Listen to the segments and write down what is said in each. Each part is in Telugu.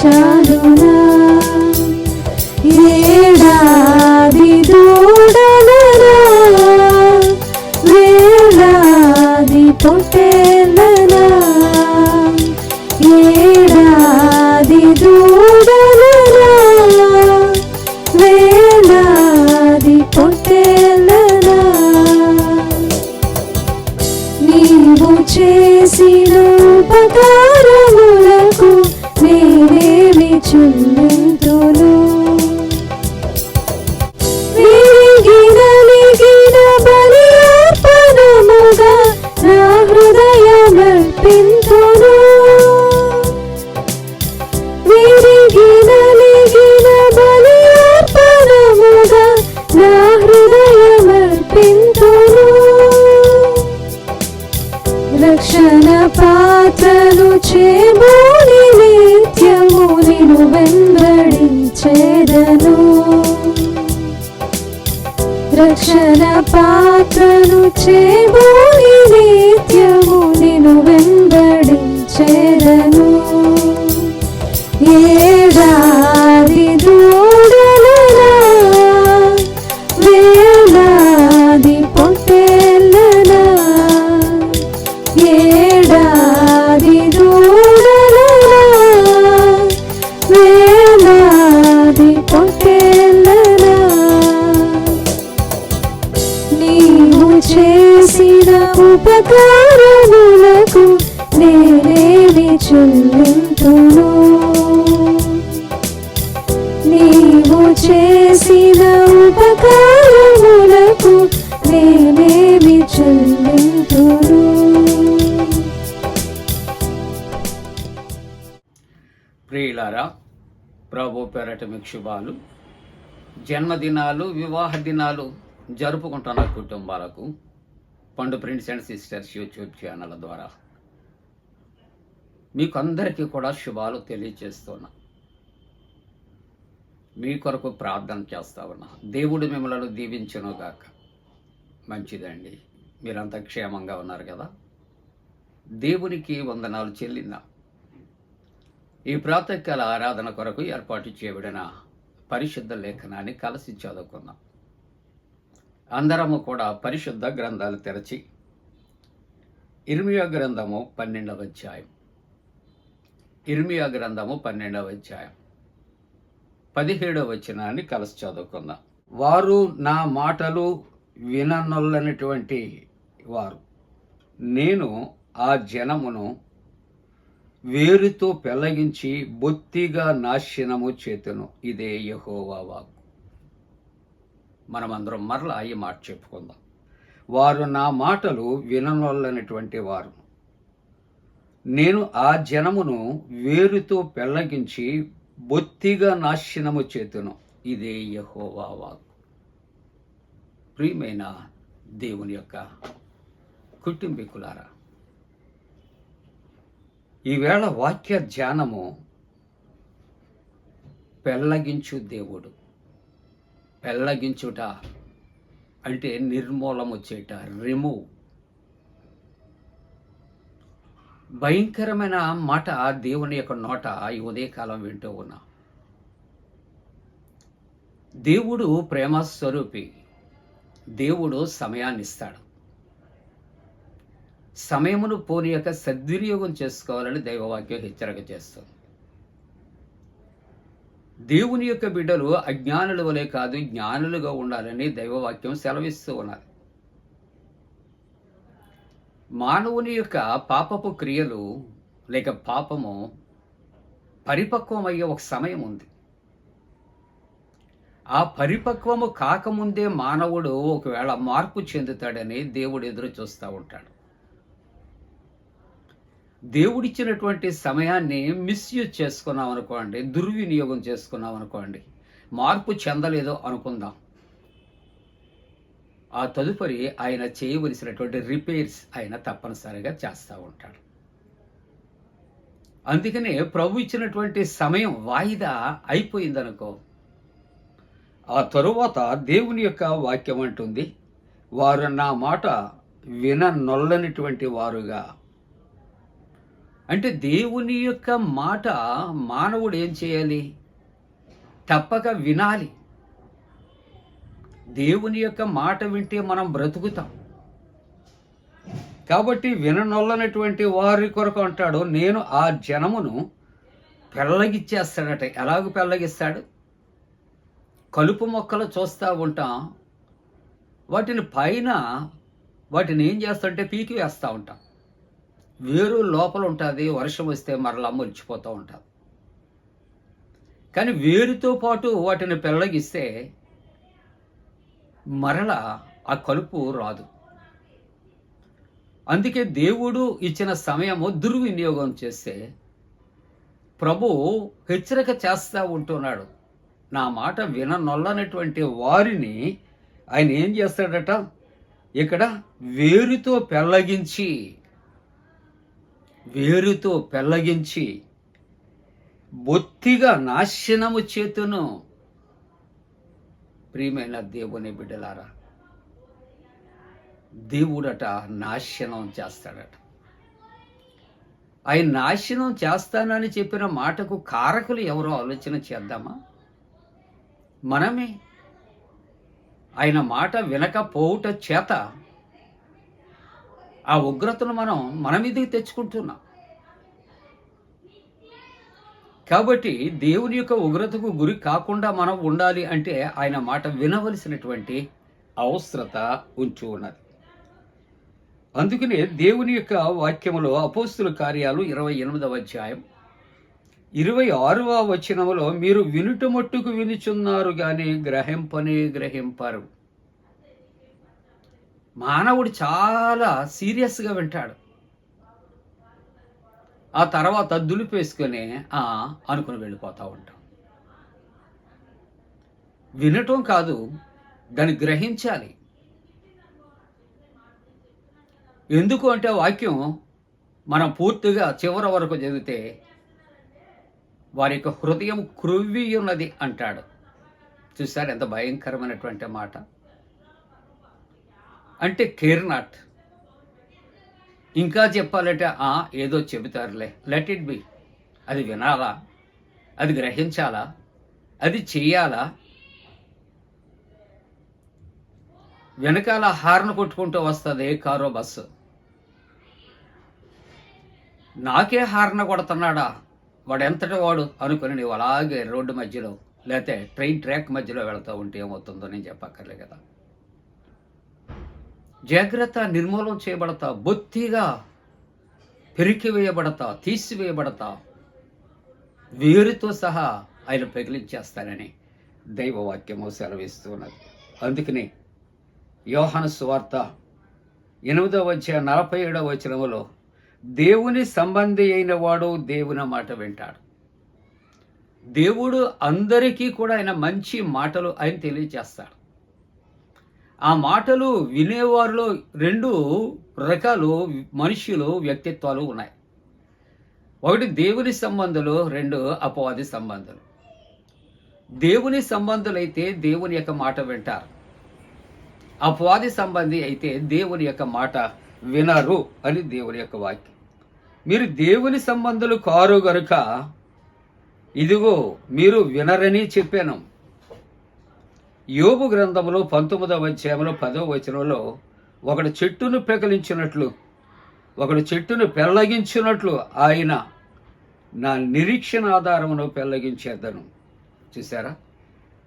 చాలునా ఏడాది దూడలనా వేలాది పొట్టేళ్ళనా ఏడాది దూడలనా వేలాది పొట్టేళ్ళనా నీవు చేసిన ఉపకారములకు నేనేమి చేదను. రక్షణ పాత్రను చేబోయి నిత్యం. ప్రభు శుభాలు. జన్మదినాలు వివాహ దినాలు జరుపుకుంటున్న కుటుంబాలకు పండు friends and sisters YouTube channel ద్వారా మీకు అందరికీ కూడా శుభాలు తెలియచేస్తున్నా. మీ కొరకు ప్రార్థన చేస్తా ఉన్నా. దేవుడు మిమ్మల్ని దీవించను గాక. మంచిదండి. మీరంతా క్షేమంగా ఉన్నారు కదా. దేవునికి వందనాలు చెల్లిందా. ఈ ప్రాతకాల ఆరాధన కొరకు ఏర్పాటు చేయబడిన పరిశుద్ధ లేఖనాన్ని కలిసి చదువుకుందాం. అందరము కూడా పరిశుద్ధ గ్రంథాలు తెరచి ఇర్మియా గ్రంథము పన్నెండవ అధ్యాయం. ఇర్మియా గ్రంథము పన్నెండవ అధ్యాయం. పదిహేడవ వచనాన్ని కలిసి చదువుకుందాం. వారు నా మాటలు విననొల్లనటువంటి వారు నేను ఆ జనమును వేరుతో పెళ్ళగించి బొత్తిగా నాశనము చేతును. ఇదే యహోవా వాక్కు. మనమందరం మరలా ఈ మాట చెప్పుకుందాం. వారు నా మాటలు విననొల్లనటువంటి వారు. నేను ఆ జనమును వేరుతో పెళ్ళగించి బొత్తిగా నాశనము చేతును. ఇదే యహోవా వాక్కు. ప్రియమైన దేవుని యొక్క కుటుంబీకులారా ఈవేళ వాక్య ధ్యానము పెళ్ళగించు దేవుడు. పెళ్ళగించుట అంటే నిర్మూలము చేయట రిమూవ్ భయంకరమైన మాట దేవుని యొక్క నోట ఈ ఉదయకాలం వింటూ ఉన్నా. దేవుడు ప్రేమ స్వరూపి. దేవుడు సమయాన్ని ఇస్తాడు. సమయమును పోని యొక్క సద్వినియోగం చేసుకోవాలని దైవవాక్యం హెచ్చరిక చేస్తుంది. దేవుని యొక్క బిడ్డలు అజ్ఞానుల వలె కాదు జ్ఞానులుగా ఉండాలని దైవవాక్యం సెలవిస్తూ ఉన్నారు మానవుని యొక్క పాపపు క్రియలు లేక పాపము పరిపక్వమయ్యే ఒక సమయం ఉంది. ఆ పరిపక్వము కాకముందే మానవుడు ఒకవేళ మార్పు చెందుతాడని దేవుడు ఎదురు చూస్తూ ఉంటాడు. దేవుడిచ్చినటువంటి సమయాన్ని మిస్యూజ్ చేసుకున్నాం అనుకోండి దుర్వినియోగం చేసుకున్నాం అనుకోండి మార్పు చెందలేదో అనుకుందాం. ఆ తదుపరి ఆయన చేయవలసినటువంటి రిపేర్స్ ఆయన తప్పనిసరిగా చేస్తూ ఉంటాడు. అందుకనే ప్రభు ఇచ్చినటువంటి సమయం వాయిదా అయిపోయిందనుకో ఆ తరువాత దేవుని యొక్క వాక్యం అంటుంది వారు నా మాట విననొల్లనిటువంటి వారుగా అంటే దేవుని యొక్క మాట మానవుడు ఏం చేయాలి? తప్పక వినాలి. దేవుని యొక్క మాట వింటే మనం బ్రతుకుతాం. కాబట్టి విననొల్లనటువంటి వారి కొరకు అంటాడు నేను ఆ జనమును పెళ్ళగిచ్చేస్తాడట. ఎలాగ పెళ్ళగిస్తాడు? కలుపు మొక్కలు చూస్తూ ఉంటాం. వాటిని పైన వాటిని ఏం చేస్తుంటే పీకి వేస్తూ ఉంటాం. వేరు లోపల ఉంటుంది వర్షం వస్తే మరలా మొలిచిపోతూ ఉంటుంది కానీ వేరుతో పాటు వాటిని పెళ్ళగిస్తే మరల ఆ కలుపు రాదు. అందుకే దేవుడు ఇచ్చిన సమయము దుర్వినియోగం చేస్తే ప్రభు హెచ్చరిక చేస్తూ ఉంటున్నాడు. నా మాట విననొల్లనటువంటి వారిని ఆయన ఏం చేస్తాడట? ఇక్కడ వేరుతో పెళ్ళగించి వేరుతో పెళ్ళగించి బొత్తిగా నాశనము చేతును. ప్రియమైన దేవుని బిడ్డలారా దేవుడట నాశనం చేస్తాడట. ఆయన నాశనం చేస్తానని చెప్పిన మాటకు కారకులు ఎవరో ఆలోచన చేద్దామా? మనమే. ఆయన మాట వినకపోవుట చేత ఆ ఉగ్రతను మనం మన మీదకి తెచ్చుకుంటున్నాం. కాబట్టి దేవుని యొక్క ఉగ్రతకు గురి కాకుండా మనం ఉండాలి అంటే ఆయన మాట వినవలసినటువంటి అవసరత ఉంచు ఉన్నది. అందుకనే దేవుని యొక్క వాక్యములో అపోస్తుల కార్యాలు ఇరవై ఎనిమిదవ అధ్యాయం. ఇరవై ఆరవ వచనములో మీరు వినుట మట్టుకు వినుచున్నారు కానీ గ్రహింపని గ్రహింపరు. మానవుడు చాలా సీరియస్గా వింటాడు. ఆ తర్వాత దులిపేసుకొని ఆ అనుకుని వెళ్ళిపోతూ ఉంటాం. వినటం కాదు దాన్ని గ్రహించాలి. ఎందుకు అంటే వాక్యం మనం పూర్తిగా చివరి వరకు చదివితే వారి యొక్క హృదయం క్రొవ్వి ఉన్నది అంటాడు. చూసారు ఎంత భయంకరమైనటువంటి మాట? అంటే కేర్ నాట్. ఇంకా చెప్పాలంటే ఆ ఏదో చెబుతారులే. లెట్ ఇట్ బి అది వినాలా? అది గ్రహించాలా? అది చెయ్యాలా? వెనకాల హార్న్ కొట్టుకుంటూ వస్తుంది కారో బస్సు నాకే హార్న కొడుతున్నాడా? వాడు ఎంతటి వాడు అనుకుని నీవు అలాగే రోడ్డు మధ్యలో లేకపోతే ట్రైన్ ట్రాక్ మధ్యలో వెళ్తూ ఉంటే ఏమవుతుందో నేను చెప్పక్కర్లే కదా. జాగ్రత్త నిర్మూలన చేయబడతా బొత్తిగా పెరికివేయబడతా తీసివేయబడతా వేరుతో సహా ఆయన పెగిలించేస్తానని దైవవాక్యము సెలవిస్తున్నది. అందుకని యోహన సువార్త ఎనిమిదవ వచ్చే నలభై ఏడవ వచనములో దేవుని సంబంధి అయిన వాడు దేవుని మాట వింటాడు. దేవుడు అందరికీ కూడా ఆయన మంచి మాటలు ఆయన తెలియజేస్తాడు. ఆ మాటలు వినేవారిలో రెండు రకాలు మనుషులు వ్యక్తిత్వాలు ఉన్నాయి. ఒకటి దేవుని సంబంధాలు రెండు అపవాది సంబంధాలు. దేవుని సంబంధులైతే దేవుని యొక్క మాట వింటారు. అపవాది సంబంధి అయితే దేవుని యొక్క మాట వినరు అని దేవుని యొక్క వాక్యం. మీరు దేవుని సంబంధులు కారు గనుక ఇదిగో మీరు వినరని చెప్పాను. యోబు గ్రంథంలో పంతొమ్మిదవ అధ్యాయంలో పదవ వచనంలో ఒకడు చెట్టును పెకలించినట్లు ఒకడు చెట్టును పెళ్ళగించినట్లు ఆయన నా నిరీక్షణ ఆధారమును పెళ్ళగించేద్దను చూసారా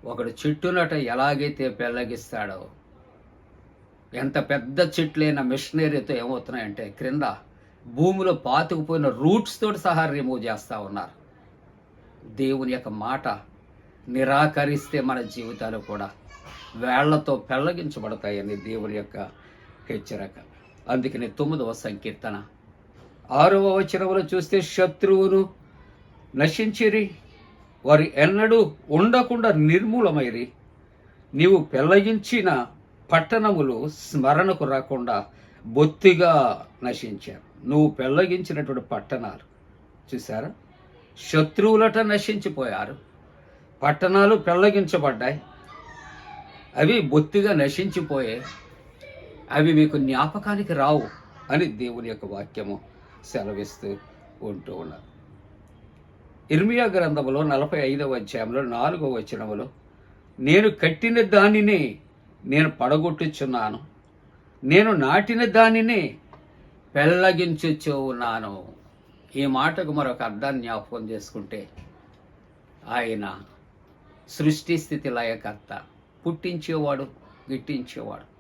ఒకడు చెట్టునట ఎలాగైతే పెళ్ళగిస్తాడో ఎంత పెద్ద చెట్లైన మిషనరీతో ఏమవుతున్నాయంటే క్రింద భూమిలో పాతుకుపోయిన రూట్స్ తోటి సహా రిమూవ్ చేస్తూ ఉన్నారు. దేవుని యొక్క మాట నిరాకరిస్తే మన జీవితాలు కూడా వేళ్ళతో పెళ్ళగించబడతాయని దేవుని యొక్క హెచ్చరిక. అందుకని తొమ్మిదవ సంకీర్తన. ఆరవ వచనంలో చూస్తే శత్రువును నశించిరి వారు ఎన్నడూ ఉండకుండా నిర్మూలమైరి. నీవు పెళ్ళగించిన పట్టణములు స్మరణకు రాకుండా బొత్తిగా నశించారు. నువ్వు పెళ్ళగించినటువంటి పట్టణాలు చూసారా శత్రువులట నశించిపోయారు. పట్టణాలు పెళ్ళగించబడ్డాయి అవి బొత్తిగా నశించిపోయాయి. అవి మీకు జ్ఞాపకానికి రావు అని దేవుని యొక్క వాక్యము సెలవిస్తూ ఉంటూ ఉన్నారు ఇర్మియా గ్రంథములో నలభై ఐదవ అధ్యాయంలో నాలుగవ వచనములో నేను కట్టిన దానిని నేను పడగొట్టుచున్నాను. నేను నాటిన దానిని పెళ్ళగించుచూ ఉన్నాను ఈ మాటకు మరొక అర్థాన్ని జ్ఞాపకం చేసుకుంటే ఆయన సృష్టి స్థితి లయకర్త. పుట్టించేవాడు గిట్టించేవాడు.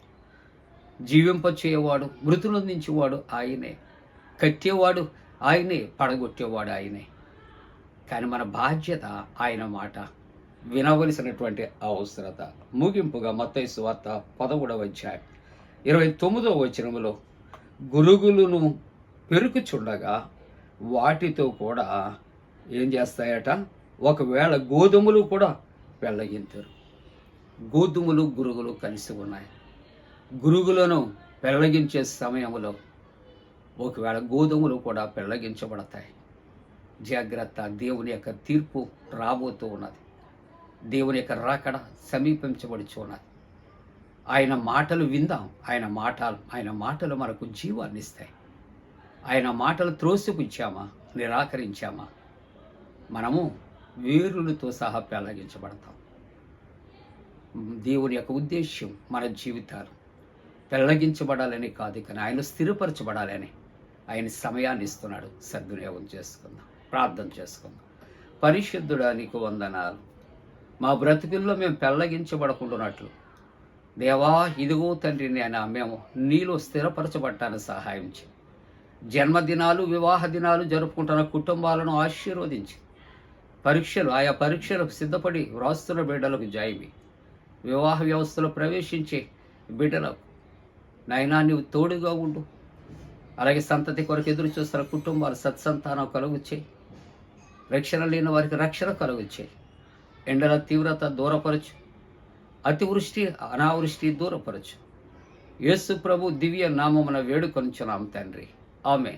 జీవింపచేయవాడు మృతులందించేవాడు ఆయనే. కట్టేవాడు ఆయనే పడగొట్టేవాడు ఆయనే. కానీ మన బాధ్యత ఆయన మాట. వినవలసినటువంటి అవసరత. ముగింపుగా మత్తయి సువార్త పదమూడవ అధ్యాయం. ఇరవై తొమ్మిదవ వచనంలో గురుగులను పెరుకుచుండగా వాటితో కూడా ఏం చేస్తాయట? ఒకవేళ గోధుమలు కూడా పెళ్ళగింతారు గోధుమలు గురుగులు కలిసి ఉన్నాయి. గురుగులను పెళ్ళగించే సమయంలో ఒకవేళ గోధుమలు కూడా పెళ్ళగించబడతాయి. జాగ్రత్త దేవుని యొక్క తీర్పు రాబోతూ ఉన్నది. దేవుని యొక్క రాకడ సమీపించబడుచు ఉన్నది. ఆయన మాటలు విందాం. ఆయన మాటలు ఆయన మాటలు మనకు జీవాన్ని ఇస్తాయి. ఆయన మాటలు త్రోసిపుచ్చామా? నిరాకరించామా? మనము వేరులతో సహా పెళ్ళగించబడతాం దేవుని యొక్క ఉద్దేశ్యం మన జీవితాలు పెళ్ళగించబడాలని కాదు కానీ ఆయన స్థిరపరచబడాలని ఆయన సమయాన్ని ఇస్తున్నాడు. సద్వినియోగం చేసుకుందాం ప్రార్థన చేసుకుందాం. పరిశుద్ధుడా నీకు వందనాలు. మా బ్రతుకుల్లో మేము పెళ్ళగించబడకుండానట్లు దేవా ఇదిగో తండ్రి నేను మేము నీలో స్థిరపరచబట్టాలని సహాయం చేయి జన్మదినాలు వివాహ దినాలు జరుపుకుంటున్న కుటుంబాలను ఆశీర్వదించి పరీక్షలు ఆయా పరీక్షలకు సిద్ధపడి వ్రాస్తున్న బిడ్డలకు జాయివి. వివాహ వ్యవస్థలో ప్రవేశించే బిడ్డలకు నైనా నీవు తోడుగా ఉండు. అలాగే సంతతి కొరకు ఎదురు చూస్తున్న కుటుంబాలు సత్సంతానం కలుగుచ్చే రక్షణ లేని వారికి రక్షణ కలుగుచ్చే ఎండల తీవ్రత దూరపరచు. అతివృష్టి అనావృష్టి దూరపరచు. యేసు ప్రభు దివ్య నామమున వేడుకొంచున్నాం తండ్రి. ఆమె